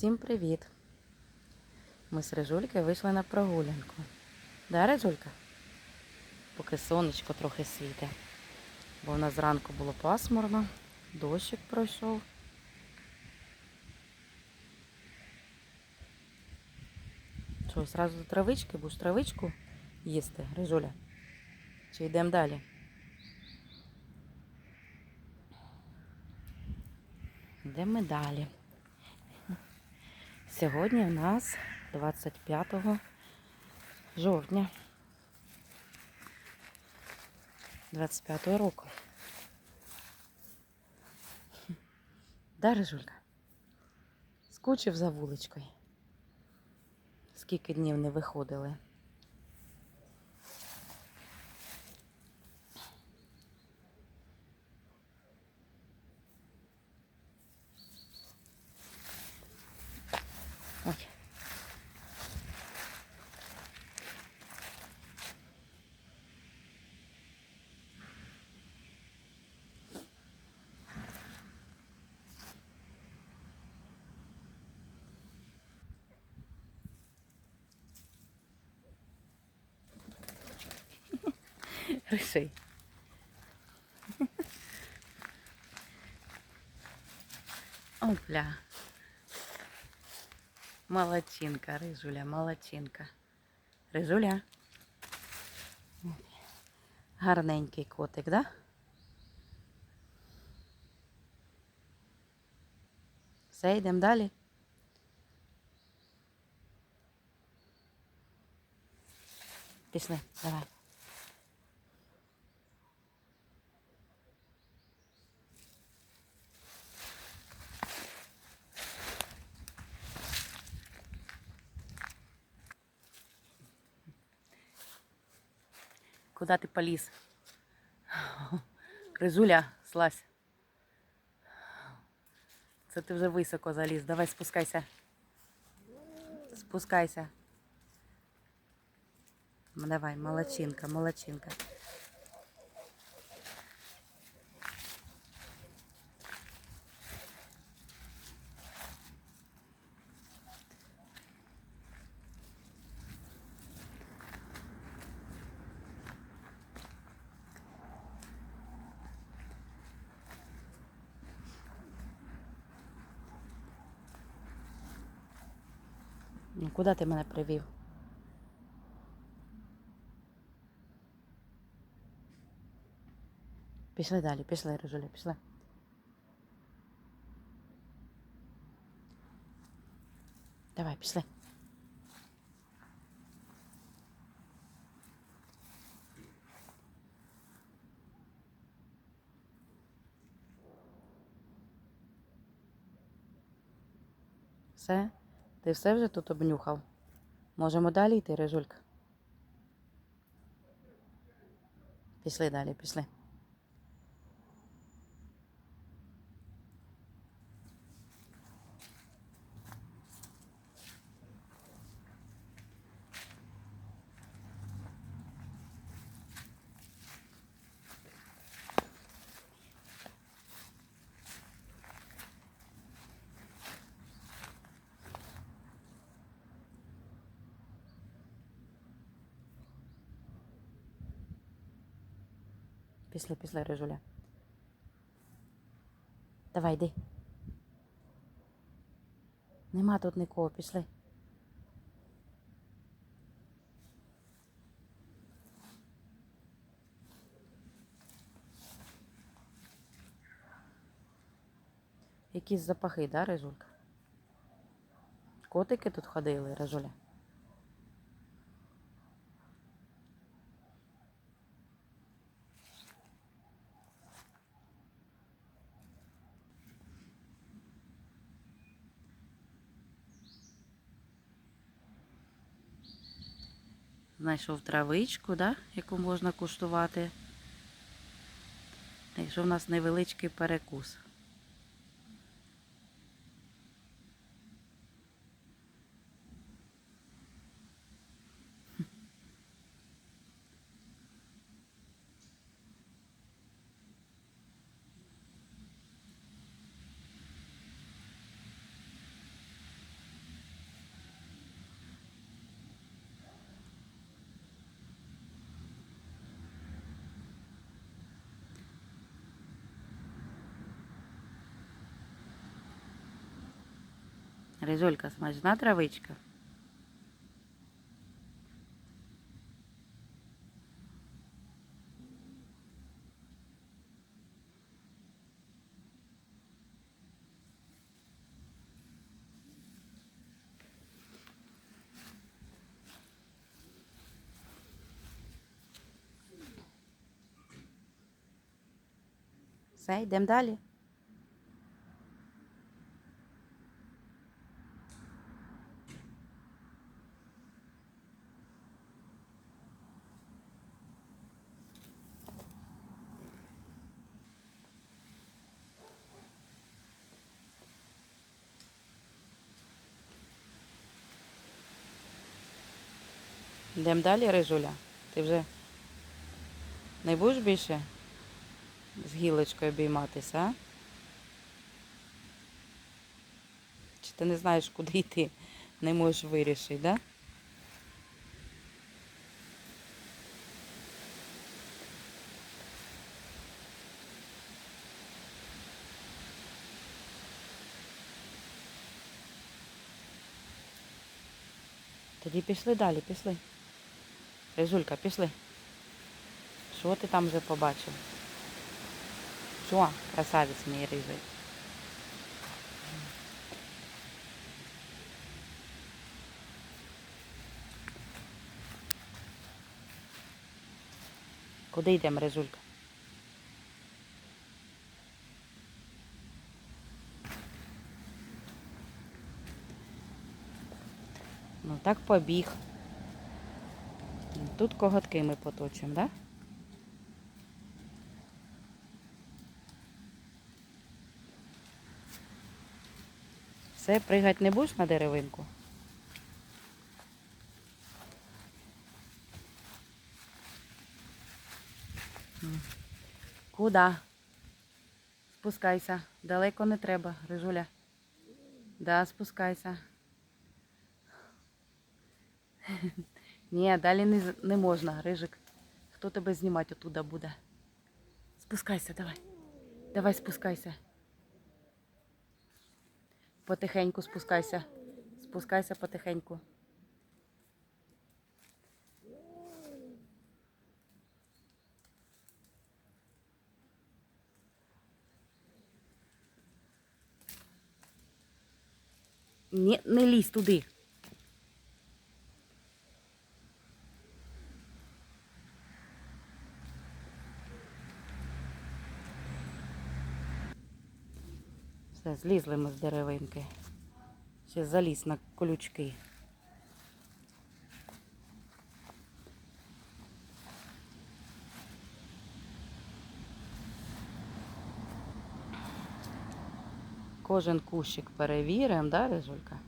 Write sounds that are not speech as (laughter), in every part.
Всім привіт! Ми з Рижулькою вийшли на прогулянку. Да, Рижулька? Поки сонечко трохи світить. Бо в нас зранку було пасмурно, дощик пройшов. Що, зразу до травички, будеш травичку їсти, Рижуля? Чи йдемо далі? Йдемо далі. Сьогодні у нас 25 жовтня 25 року. Да, Рижулька? Скучив за вуличкою. Скільки днів не виходили. Ой. Риши. (laughs) Опля. Молодчинка, Рижуля, молодчинка. Рижуля. Гарненький котик, да? Все, йдемо далі. Пішли, давай. Куда ти поліз? Ризуля, слазь. Це ти вже високо заліз. Давай спускайся. Спускайся. Давай, молодчинка, молодчинка. Ну, куди ти мене привів? Пішли далі, пішли, Рижуля, пішли. Давай, пішли. Все? Ти все вже тут обнюхав? Можемо далі йти, Рижулька? Пішли далі, пішли. Пішли, пішли, Рижуля. Давай, йди. Нема тут нікого, пішли. Якісь запахи, да, Рижулька? Котики тут ходили, Рижуля? Знайшов травичку, да, яку можна куштувати. Якщо в нас невеличкий перекус. Ризулька, смачна травичка. Все, йдемо далі. Йдемо далі, Рижуля. Ти вже не будеш більше з гілочкою обійматися, а? Чи ти не знаєш, куди йти? Не можеш вирішити, да? Тоді пішли далі, пішли. Рижулька, пішли. Що ти там вже побачив? Що, красавець мій рижий? Куди йдемо, Рижулька? Ну так побіг. Тут коготки ми поточимо, так? Все, пригати не будеш на деревинку? Куда? Спускайся. Далеко не треба, Рижуля. Да, спускайся. (laughs) Ні, далі не, не можна, Рижик. Хто тебе знімати оттуда буде? Спускайся, давай. Давай спускайся. Потихеньку спускайся. Спускайся потихеньку. Ні, не лізь туди. Все, злізли ми з деревинки. Ще заліз на колючки. Кожен кущик перевіримо, да, Рижулька?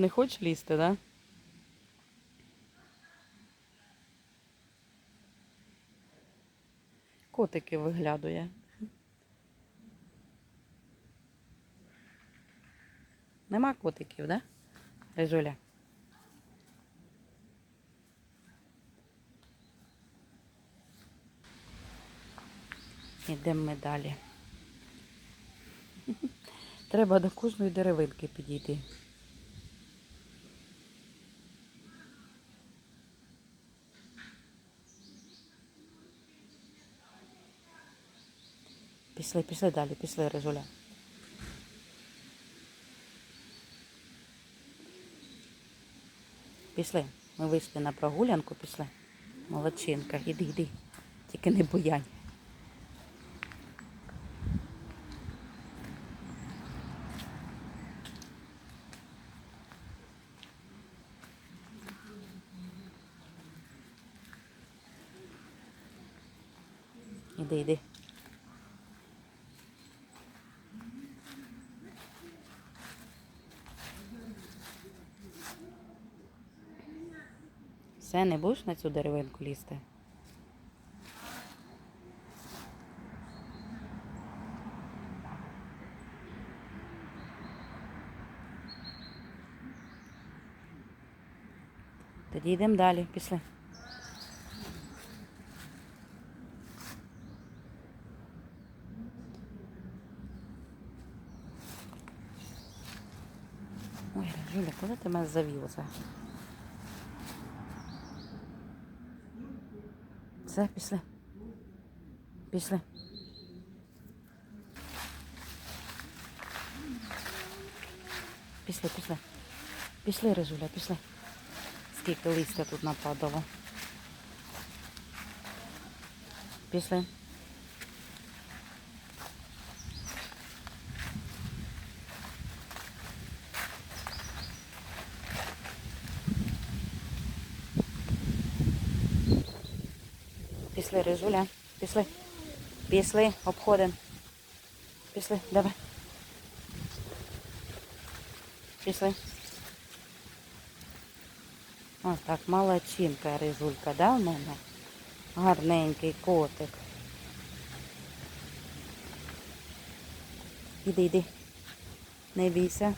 Не хочеш лізти, да? Котики виглядує. Нема котиків, да? Рижуля? Ідемо ми далі. (laughs) Треба до кожної деревинки підійти. Пішли, пішли далі, пішли, Рижуля. Пішли. Ми вийшли на прогулянку, пішли. Молодчинка, іди, іди. Тільки не буянь. Іди, іди. Все, не будеш на цю деревинку лізти? Тоді йдемо далі. Пішли. Ой, Жуля, куди ти мене завів Все, пішли. Пішли. Пішли, пішли. Пішли, Рижуля, пішли. Скільки листя тут нападало. Пішли. Пішли, Рижуля. Пішли. Пішли, обходимо. Пішли, давай. Пішли. Ось так, молодчинка, Рижулька, да, в мене? Гарненький котик. Іди, іди. Не бійся.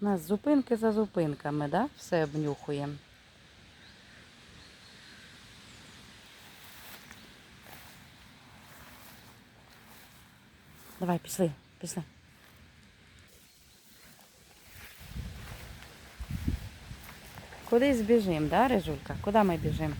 У нас зупинки за зупинками, да? Все обнюхуємо. Давай, пішли, пішли. Кудись біжимо, да, Рижулька? Куди ми біжимо?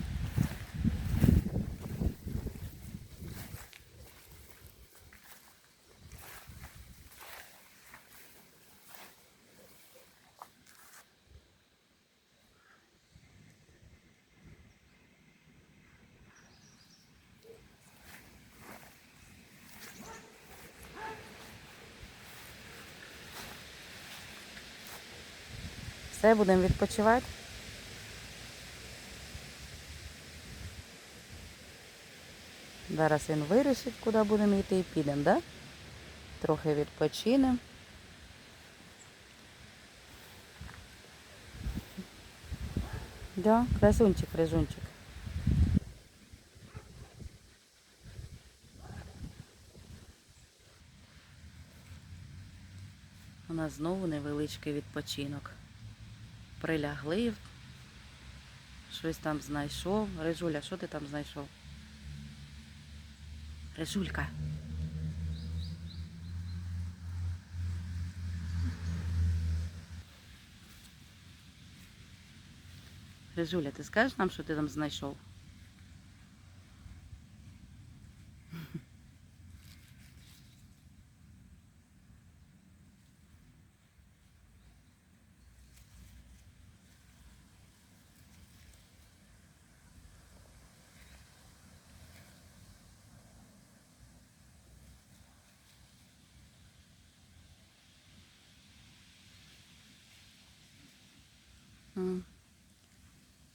Все, будемо відпочивати. Зараз він вирішить, куди будемо йти і підемо, да? Трохи відпочинемо. Да, красунчик, рижунчик. У нас знову невеличкий відпочинок. Прилягли, щось там знайшов. Рижуля, що ти там знайшов? Рижулька. Рижуля, ти скажеш нам, що ти там знайшов?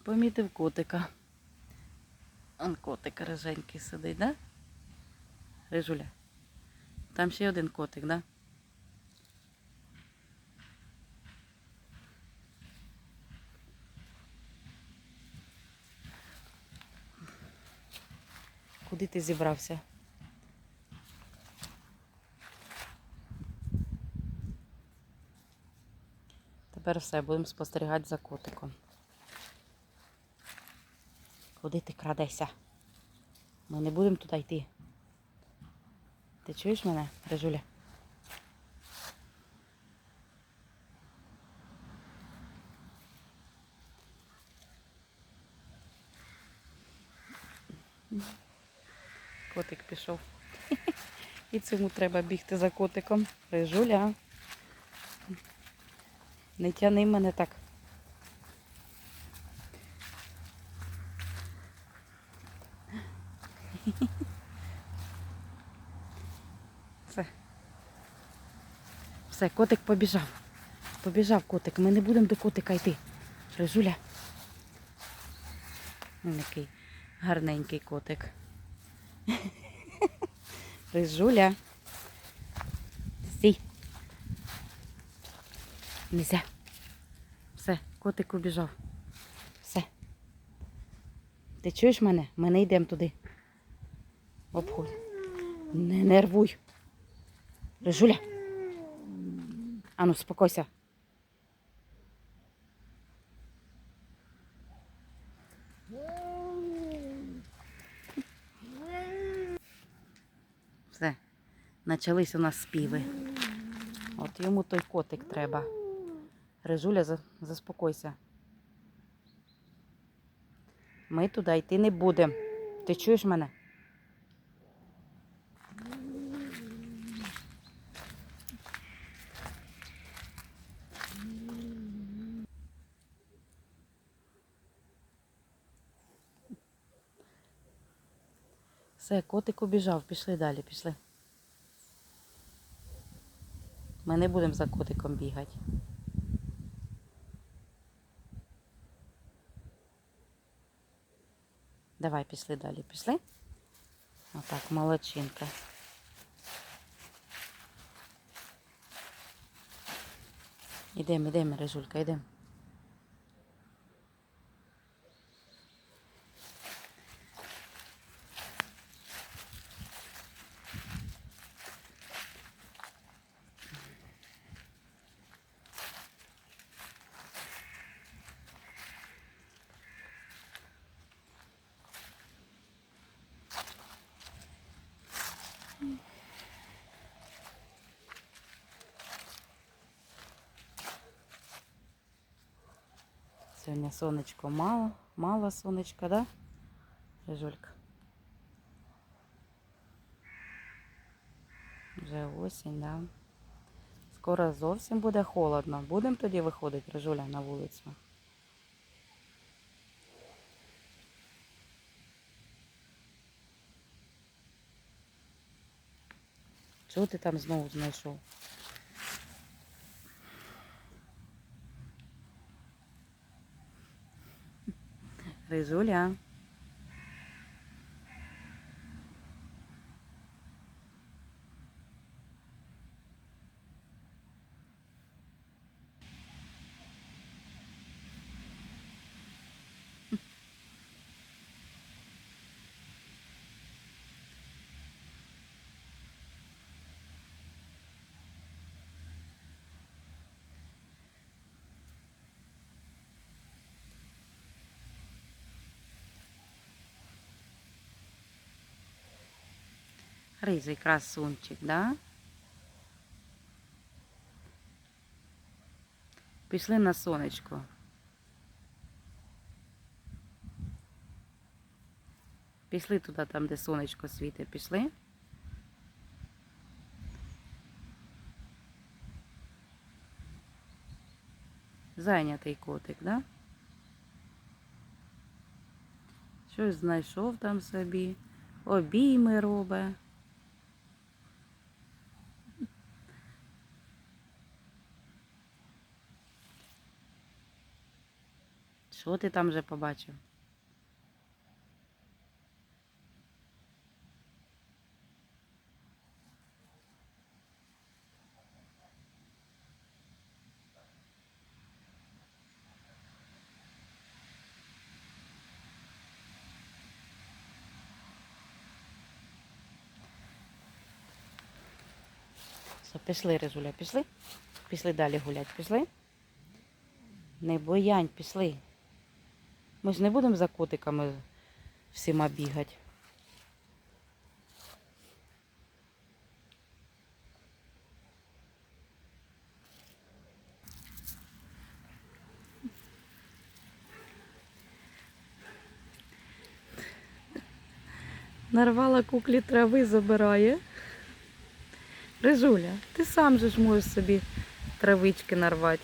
Помітив котика. Он котик риженький сидить, да? Рижуля. Там ще один котик, да? Куди ти зібрався? Тепер все, будемо спостерігати за котиком. Куди ти крадешся? Ми не будемо туди йти. Ти чуєш мене, Режуля? Котик пішов. (laughs) І цьому треба бігти за котиком. Рижуля. Не тяни мене так. Все. Все, котик побіжав. Побіжав котик. Ми не будемо до котика йти. Рижуля. Який гарненький котик. Рижуля. Нельзя. Все, котик убіжав. Все. Ти чуєш мене? Ми не йдемо туди. Обходь. Не нервуй. Рижуля. Ану, спокойся. Все. Почались у нас співи. От йому той котик треба. Рижуля, заспокойся. Ми туди йти не будемо. Ти чуєш мене? Все, котик убіжав, пішли далі, пішли. Ми не будемо за котиком бігати. Давай, пішли далі, пішли. Отак, молодчинка. Ідемо, ідемо, Режулька, ідемо. Сьогодні сонечко мало, мало сонечка, да? Рижулька? Вже осінь, да. Скоро зовсім буде холодно. Будемо тоді виходити, Рижуля, на вулицю. Чого ти там знову знайшов? Рижуля. Ризий красунчик, да? Пішли на сонечко. Пішли туди, там, де сонечко світить. Пішли. Зайнятий котик, да? Щось знайшов там собі. Обійми робить. Що ти там вже побачив? Пішли, Ризуля, пішли? Пішли далі гуляти, пішли? Не боянь, пішли. Ми ж не будемо за котиками всіма бігати. Нарвала куклі трави, забирає. Рижуля, ти сам же ж можеш собі травички нарвати.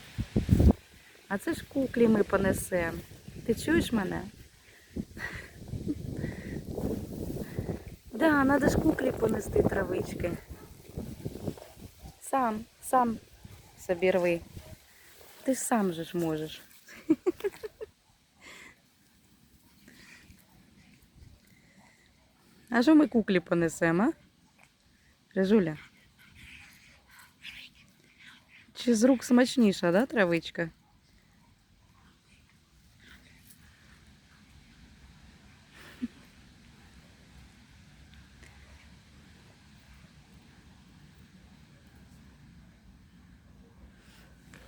А це ж куклі ми понесемо. Ти чуєш мене? Да, треба ж куклі понести травички. Сам, сам собі рви. Ти ж сам же ж можеш. А що ми куклі понесемо, а? Режуля? Чи з рук смачніша, да, травичка?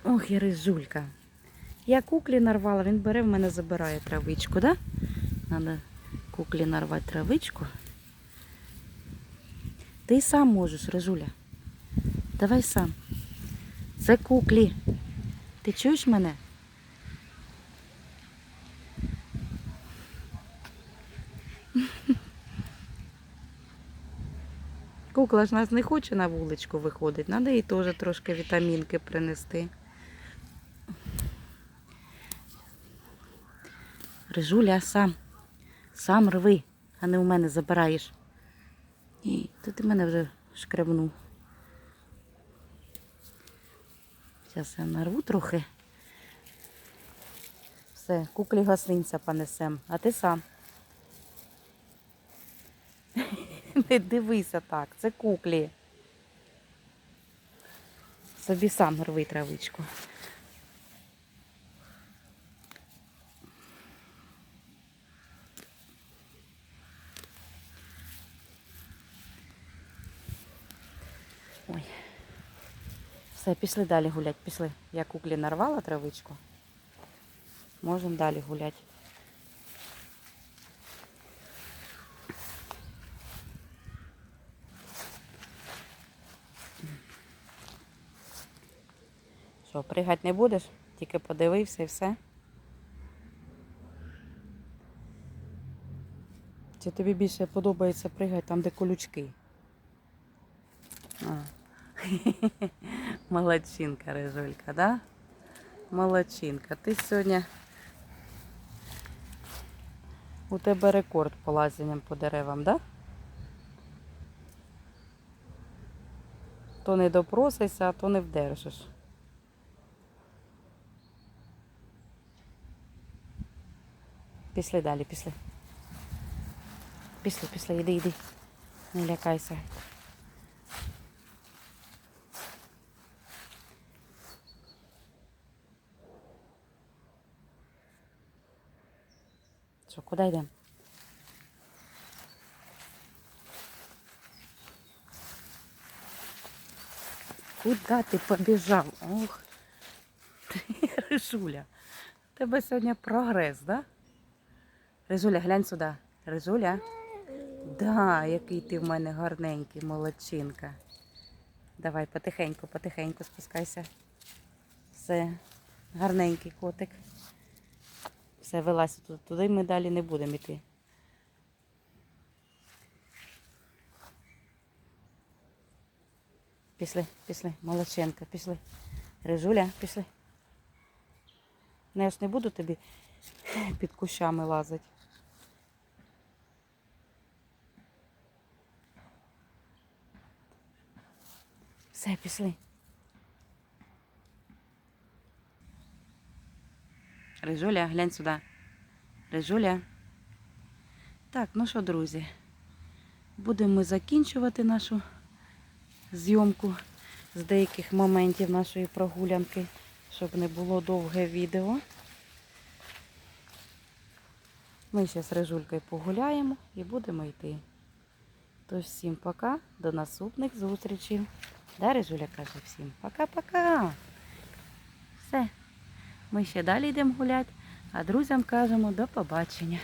Ох, і рижулька. Я куклі нарвала, він бере в мене забирає травичку, да? Надо куклі нарвати травичку. Ти сам можеш, Рижуля. Давай сам. Це куклі. Ти чуєш мене? Кукла ж нас не хоче на вуличку виходить. Треба їй теж трошки вітамінки принести. Рижуля, сам. Сам рви, а не у мене забираєш. Ні, то ти мене вже шкребнув. Зараз я нарву трохи. Все, куклі гостинця понесем, а ти сам. (laughs) Не дивися так, це куклі. Собі сам рви травичку. Ой. Все, пішли далі гулять, пішли. Я куклі нарвала травичку. Можемо далі гуляти. Що, пригати не будеш? Тільки подивився і все. Чи тобі більше подобається пригати там, де колючки? А. (laughs) Молодчинка, Рижулька, да? Молодчинка. Ти сьогодні у тебе рекорд по лазінням по деревам, да? То не допросишся, а то не вдержиш. Пішли далі, пішли. Пішли, пішли, йди, йди. Не лякайся. Що, куди йдемо? Куда ти побіжав? Ох, (laughs) Рижуля. У тебе сьогодні прогрес, да? Рижуля, глянь сюди. Рижуля. Да, який ти в мене гарненький, молодчинка. Давай, потихеньку, потихеньку спускайся. Все, гарненький котик. Все, вилазь туди. Туди ми далі не будемо йти. Пішли, пішли, молодченка, пішли. Рижуля, пішли. Ну, я ж не буду тобі під кущами лазити. Все, пішли. Рижуля, глянь сюди. Рижуля. Так, ну що, друзі, будемо ми закінчувати нашу зйомку з деяких моментів нашої прогулянки, щоб не було довге відео. Ми ще з Рижулькою погуляємо і будемо йти. Тож всім пока, до наступних зустрічей. Да, Рижуля каже всім пока-пока. Все. Ми ще далі йдемо гуляти, а друзям кажемо до побачення.